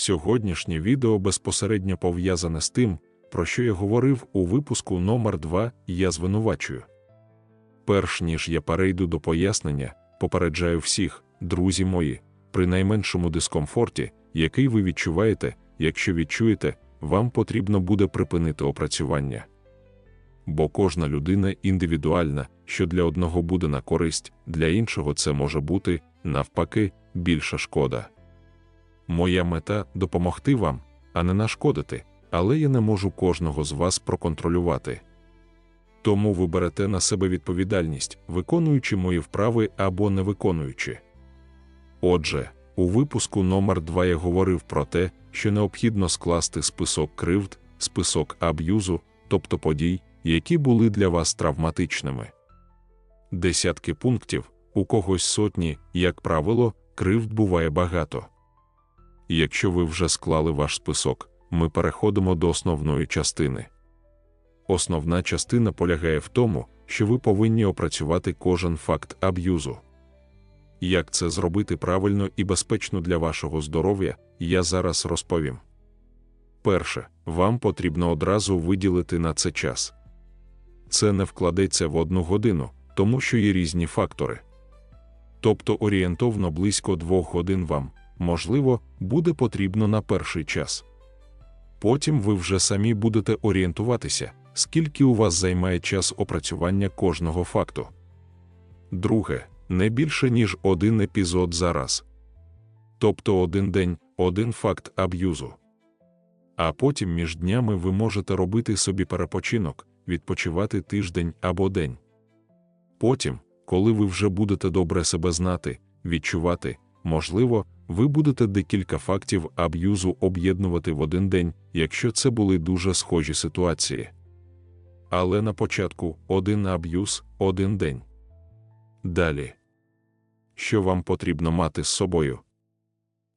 Сьогоднішнє відео безпосередньо пов'язане з тим, про що я говорив у випуску номер 2 Я звинувачую. Перш ніж я перейду до пояснення, попереджаю всіх, друзі мої, при найменшому дискомфорті, який ви відчуваєте, якщо відчуєте, вам потрібно буде припинити опрацювання. Бо кожна людина індивідуальна, що для одного буде на користь, для іншого це може бути, навпаки, більша шкода. Моя мета допомогти вам, а не нашкодити, але я не можу кожного з вас проконтролювати. Тому ви берете на себе відповідальність, виконуючи мої вправи або не виконуючи. Отже, у випуску номер 2 я говорив про те, що необхідно скласти список кривд, список аб'юзу, тобто подій, які були для вас травматичними. Десятки пунктів, у когось сотні, як правило, кривд буває багато. Якщо ви вже склали ваш список, ми переходимо до основної частини. Основна частина полягає в тому, що ви повинні опрацювати кожен факт аб'юзу. Як це зробити правильно і безпечно для вашого здоров'я, я зараз розповім. Перше, вам потрібно одразу виділити на це час. Це не вкладеться в одну годину, тому що є різні фактори. Тобто орієнтовно близько двох годин вам, можливо, буде потрібно на перший час. Потім ви вже самі будете орієнтуватися, скільки у вас займає час опрацювання кожного факту. Друге, не більше ніж один епізод за раз. Тобто один день, один факт аб'юзу. А потім між днями ви можете робити собі перепочинок, відпочивати тиждень або день. Потім, коли ви вже будете добре себе знати, відчувати, можливо, ви будете декілька фактів аб'юзу об'єднувати в один день, якщо це були дуже схожі ситуації. Але на початку один аб'юз, один день. Далі. Що вам потрібно мати з собою?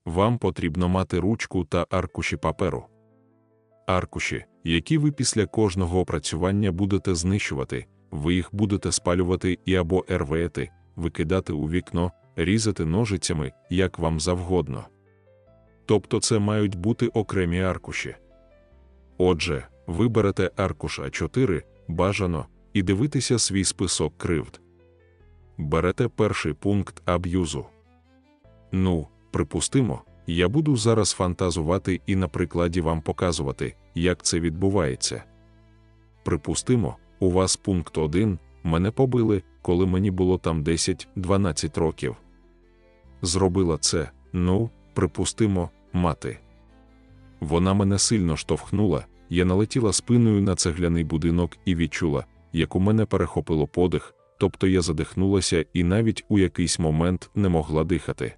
Вам потрібно мати ручку та аркуші паперу. Аркуші, які ви після кожного опрацювання будете знищувати, ви їх будете спалювати і або рвати, викидати у вікно, різати ножицями, як вам завгодно. Тобто це мають бути окремі аркуші. Отже, ви берете аркуш А4, бажано, і дивитеся свій список кривд. Берете перший пункт аб'юзу. Ну, припустимо, я буду зараз фантазувати і на прикладі вам показувати, як це відбувається. Припустимо, у вас пункт 1 мене побили, коли мені було там 10-12 років. Зробила це, ну, припустимо, мати. Вона мене сильно штовхнула, я налетіла спиною на цегляний будинок і відчула, як у мене перехопило подих, тобто я задихнулася і навіть у якийсь момент не могла дихати.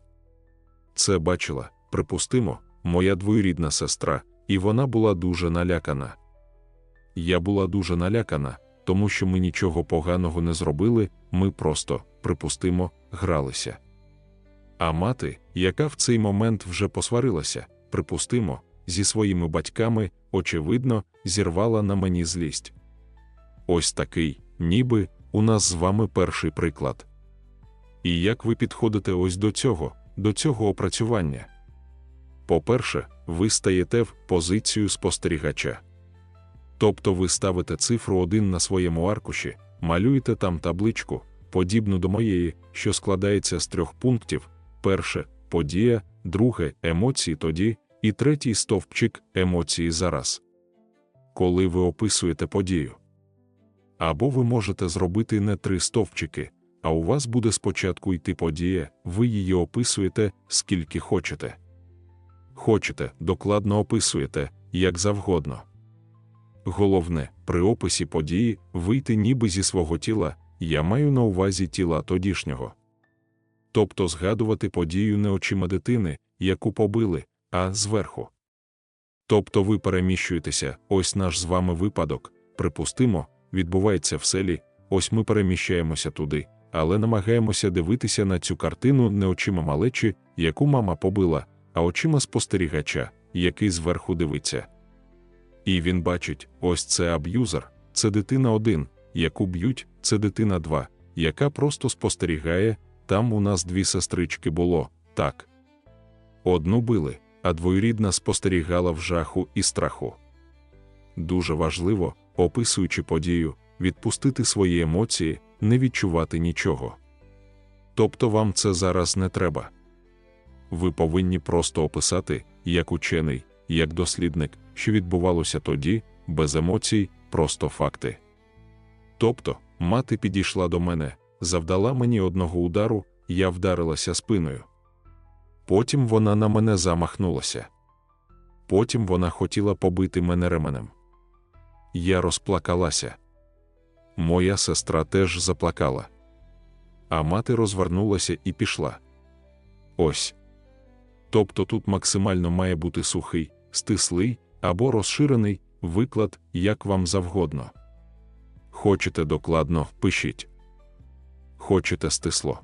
Це бачила, припустимо, моя двоюрідна сестра, і вона була дуже налякана. Я була дуже налякана, тому що ми нічого поганого не зробили, ми просто, припустимо, гралися. А мати, яка в цей момент вже посварилася, припустимо, зі своїми батьками, очевидно, зірвала на мені злість. Ось такий, ніби у нас з вами перший приклад. І як ви підходите ось до цього, до цього опрацювання? По-перше, ви стаєте в позицію спостерігача. Тобто ви ставите цифру 1 на своєму аркуші, малюєте там табличку, подібну до моєї, що складається з трьох пунктів: перше подія, друге емоції тоді, і третій стовпчик емоції зараз. Коли ви описуєте подію. Або ви можете зробити не три стовпчики, а у вас буде спочатку йти подія, ви її описуєте скільки хочете. Хочете, докладно описуєте, як завгодно. Головне, при описі події вийти ніби зі свого тіла, я маю на увазі тіла тодішнього. Тобто згадувати подію не очима дитини, яку побили, а зверху. Тобто ви переміщуєтеся, ось наш з вами випадок, припустимо, відбувається в селі, ось ми переміщаємося туди, але намагаємося дивитися на цю картину не очима малечі, яку мама побила, а очима спостерігача, який зверху дивиться. І він бачить, ось це аб'юзер, це дитина один, яку б'ють, це дитина два, яка просто спостерігає, там у нас дві сестрички було, так. Одну били, а двоюрідна спостерігала в жаху і страху. Дуже важливо, описуючи подію, відпустити свої емоції, не відчувати нічого. Тобто вам це зараз не треба. Ви повинні просто описати, як учений, як дослідник, що відбувалося тоді, без емоцій, просто факти. Тобто, мати підійшла до мене, завдала мені одного удару, я вдарилася спиною. Потім вона на мене замахнулася. Потім вона хотіла побити мене ременем. Я розплакалася. Моя сестра теж заплакала. А мати розвернулася і пішла. Ось. Тобто тут максимально має бути сухий, стислий або розширений виклад, як вам завгодно. Хочете докладно, пишіть. Хочете стисло.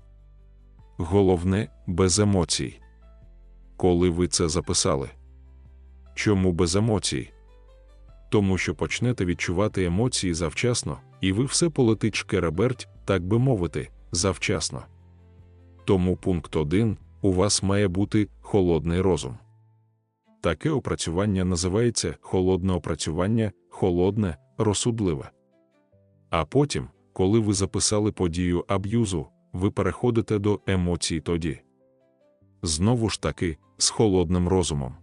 Головне, без емоцій. Коли ви це записали. Чому без емоцій? Тому що почнете відчувати емоції завчасно, і ви все полетить шкереберть, так би мовити, завчасно. Тому пункт 1 у вас має бути холодний розум. Таке опрацювання називається холодне опрацювання, холодне, розсудливе. А потім, коли ви записали подію аб'юзу, ви переходите до емоцій тоді. Знову ж таки, з холодним розумом.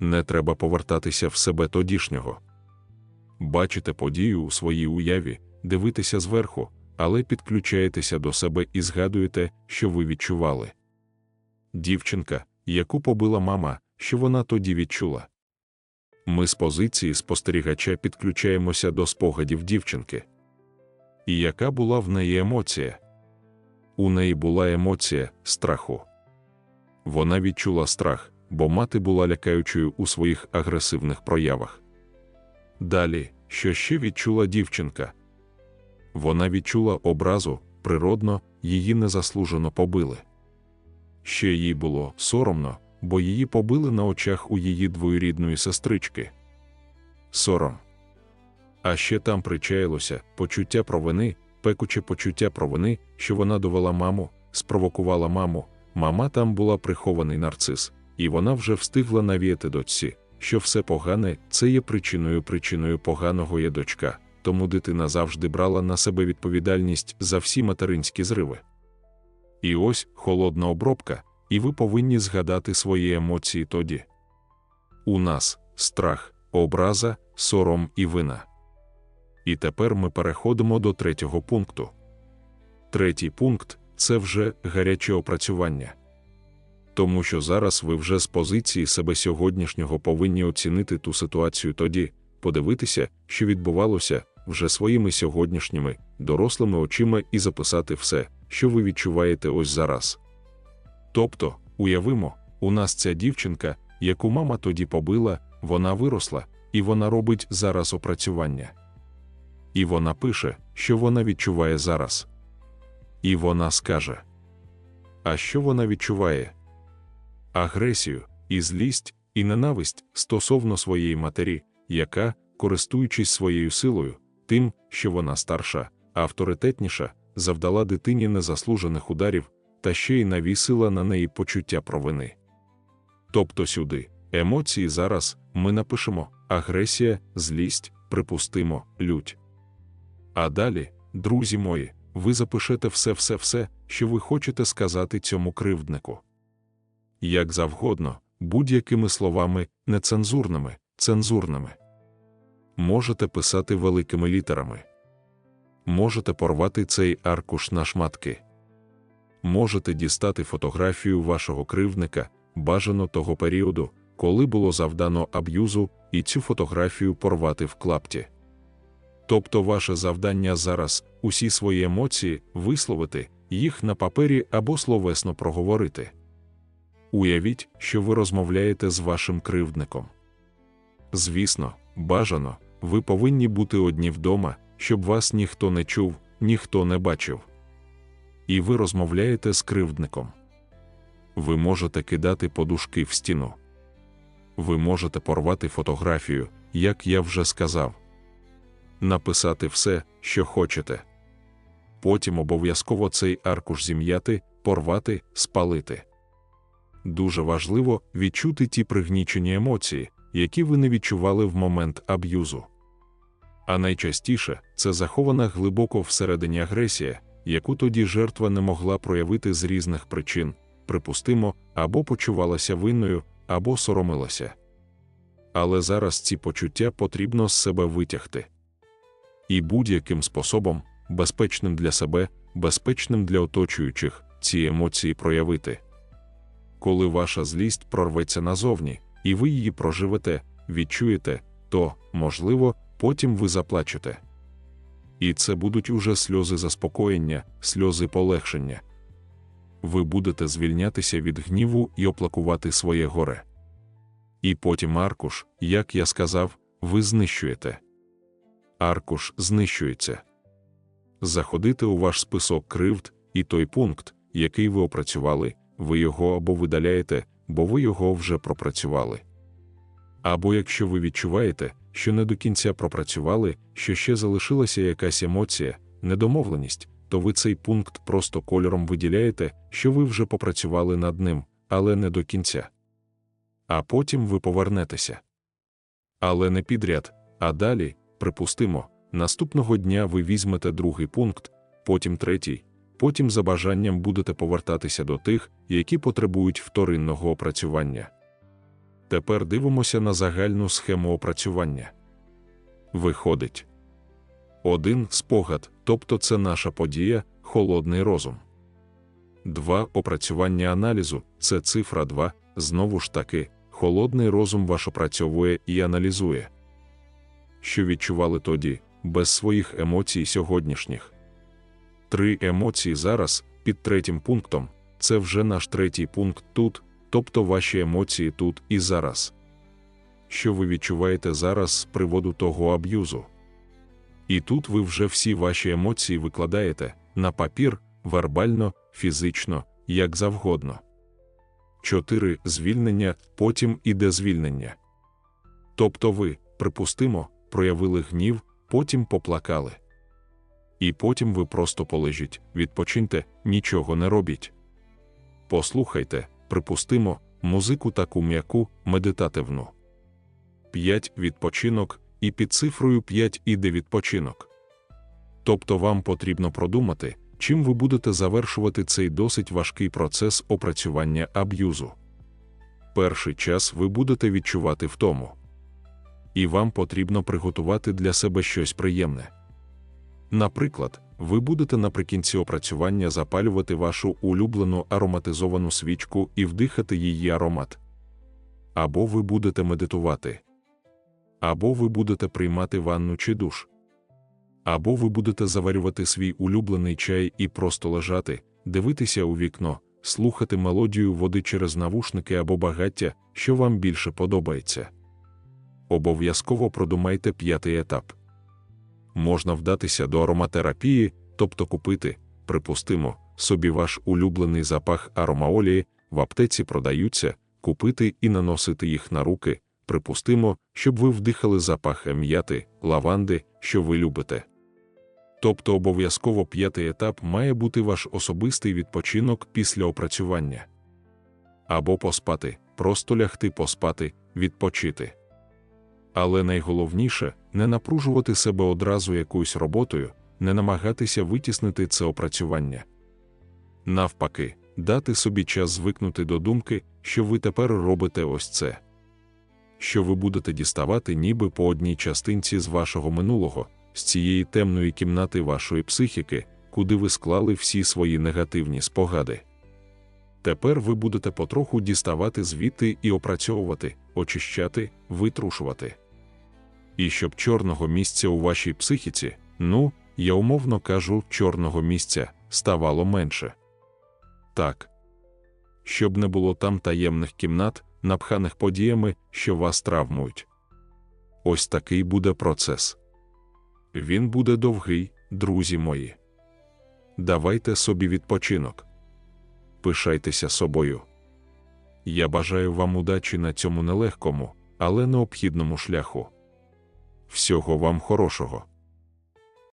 Не треба повертатися в себе тодішнього. Бачите подію у своїй уяві, дивитися зверху, але підключаєтеся до себе і згадуєте, що ви відчували. Дівчинка, яку побила мама, що вона тоді відчула. Ми з позиції спостерігача підключаємося до спогадів дівчинки. І яка була в неї емоція? У неї була емоція страху. Вона відчула страх, бо мати була лякаючою у своїх агресивних проявах. Далі, що ще відчула дівчинка? Вона відчула образу, природно, її незаслужено побили. Ще їй було соромно, бо її побили на очах у її двоюрідної сестрички. Сором. А ще там причаїлося почуття провини, пекуче почуття провини, що вона довела маму, спровокувала маму. Мама там була прихований нарцис, і вона вже встигла навіяти дочці, що все погане це є причиною причиною поганого є дочка, тому дитина завжди брала на себе відповідальність за всі материнські зриви. І ось холодна обробка, і ви повинні згадати свої емоції тоді. У нас страх, образа, сором і вина. І тепер ми переходимо до третього пункту. Третій пункт це вже гаряче опрацювання. Тому що зараз ви вже з позиції себе сьогоднішнього повинні оцінити ту ситуацію тоді, подивитися, що відбувалося вже своїми сьогоднішніми, дорослими очима і записати все, що ви відчуваєте ось зараз. Тобто, уявимо, у нас ця дівчинка, яку мама тоді побила, вона виросла, і вона робить зараз опрацювання. І вона пише, що вона відчуває зараз. І вона скаже: А що вона відчуває? Агресію, і злість, і ненависть стосовно своєї матері, яка, користуючись своєю силою, тим, що вона старша, авторитетніша, завдала дитині незаслужених ударів та ще й навісила на неї почуття провини. Тобто сюди, емоції зараз ми напишемо агресія, злість, припустимо, лють. А далі, друзі мої, ви запишете все-все-все, що ви хочете сказати цьому кривднику. Як завгодно, будь-якими словами, нецензурними, цензурними. Можете писати великими літерами. Можете порвати цей аркуш на шматки. Можете дістати фотографію вашого кривдника, бажано того періоду, коли було завдано аб'юзу, і цю фотографію порвати в клапті. Тобто ваше завдання зараз усі свої емоції висловити, їх на папері або словесно проговорити. Уявіть, що ви розмовляєте з вашим кривдником. Звісно, бажано, ви повинні бути одні вдома, щоб вас ніхто не чув, ніхто не бачив. І ви розмовляєте з кривдником. Ви можете кидати подушки в стіну. Ви можете порвати фотографію, як я вже сказав написати все, що хочете. Потім обов'язково цей аркуш зім'яти, порвати, спалити. дуже важливо відчути ті пригнічені емоції, які ви не відчували в момент аб'юзу. А найчастіше це захована глибоко всередині агресія, яку тоді жертва не могла проявити з різних причин, припустимо, або почувалася винною, або соромилася. Але зараз ці почуття потрібно з себе витягти. І будь-яким способом, безпечним для себе, безпечним для оточуючих, ці емоції проявити. Коли ваша злість прорветься назовні, і ви її проживете, відчуєте, то, можливо, потім ви заплачете. І це будуть уже сльози заспокоєння, сльози полегшення. Ви будете звільнятися від гніву і оплакувати своє горе. І потім аркуш, як я сказав, ви знищуєте. Аркуш знищується. Заходите у ваш список кривд, і той пункт, який ви опрацювали, ви його або видаляєте, бо ви його вже пропрацювали. Або якщо ви відчуваєте, що не до кінця пропрацювали, що ще залишилася якась емоція, недомовленість, то ви цей пункт просто кольором виділяєте, що ви вже попрацювали над ним, але не до кінця. А потім ви повернетеся. Але не підряд, а далі, припустимо, наступного дня ви візьмете другий пункт, потім третій, потім за бажанням будете повертатися до тих, які потребують вторинного опрацювання. Тепер дивимося на загальну схему опрацювання. Виходить. Один спогад, тобто це наша подія, холодний розум. 2. Опрацювання аналізу це цифра 2, знову ж таки, холодний розум ваш опрацьовує і аналізує. Що відчували тоді, без своїх емоцій сьогоднішніх. Три емоції зараз, під третім пунктом, це вже наш третій пункт тут, тобто ваші емоції тут і зараз. Що ви відчуваєте зараз з приводу того аб'юзу? І тут ви вже всі ваші емоції викладаєте на папір, вербально, фізично, як завгодно. 4. Звільнення, потім іде звільнення. Тобто ви, припустимо, проявили гнів, потім поплакали. І потім ви просто полежіть, відпочиньте, нічого не робіть. Послухайте, припустимо, музику таку м'яку, медитативну. 5. Відпочинок, і під цифрою 5 іде відпочинок. Тобто вам потрібно продумати, чим ви будете завершувати цей досить важкий процес опрацювання аб'юзу. Перший час ви будете відчувати втому. І вам потрібно приготувати для себе щось приємне. Наприклад, ви будете наприкінці опрацювання запалювати вашу улюблену ароматизовану свічку і вдихати її аромат. Або ви будете медитувати. Або ви будете приймати ванну чи душ. Або ви будете заварювати свій улюблений чай і просто лежати, дивитися у вікно, слухати мелодію води через навушники або багаття, що вам більше подобається. Обов'язково продумайте п'ятий етап. Можна вдатися до ароматерапії, тобто купити, припустимо, собі ваш улюблений запах аромаолії, в аптеці продаються, купити і наносити їх на руки, припустимо, щоб ви вдихали запах м'яти, лаванди, що ви любите. Тобто обов'язково п'ятий етап має бути ваш особистий відпочинок після опрацювання. Або поспати, просто лягти поспати, відпочити. Але найголовніше не напружувати себе одразу якоюсь роботою, не намагатися витіснити це опрацювання. Навпаки, дати собі час звикнути до думки, що ви тепер робите ось це. Що ви будете діставати ніби по одній частинці з вашого минулого, з цієї темної кімнати вашої психіки, куди ви склали всі свої негативні спогади. Тепер ви будете потроху діставати звідти і опрацьовувати, очищати, витрушувати. І щоб чорного місця у вашій психіці, ну, я умовно кажу, чорного місця ставало менше. Так. Щоб не було там таємних кімнат, напханих подіями, що вас травмують. Ось такий буде процес. Він буде довгий, друзі мої. Давайте собі відпочинок. Пишайтеся собою. Я бажаю вам удачі на цьому нелегкому, але необхідному шляху. Всього вам хорошого.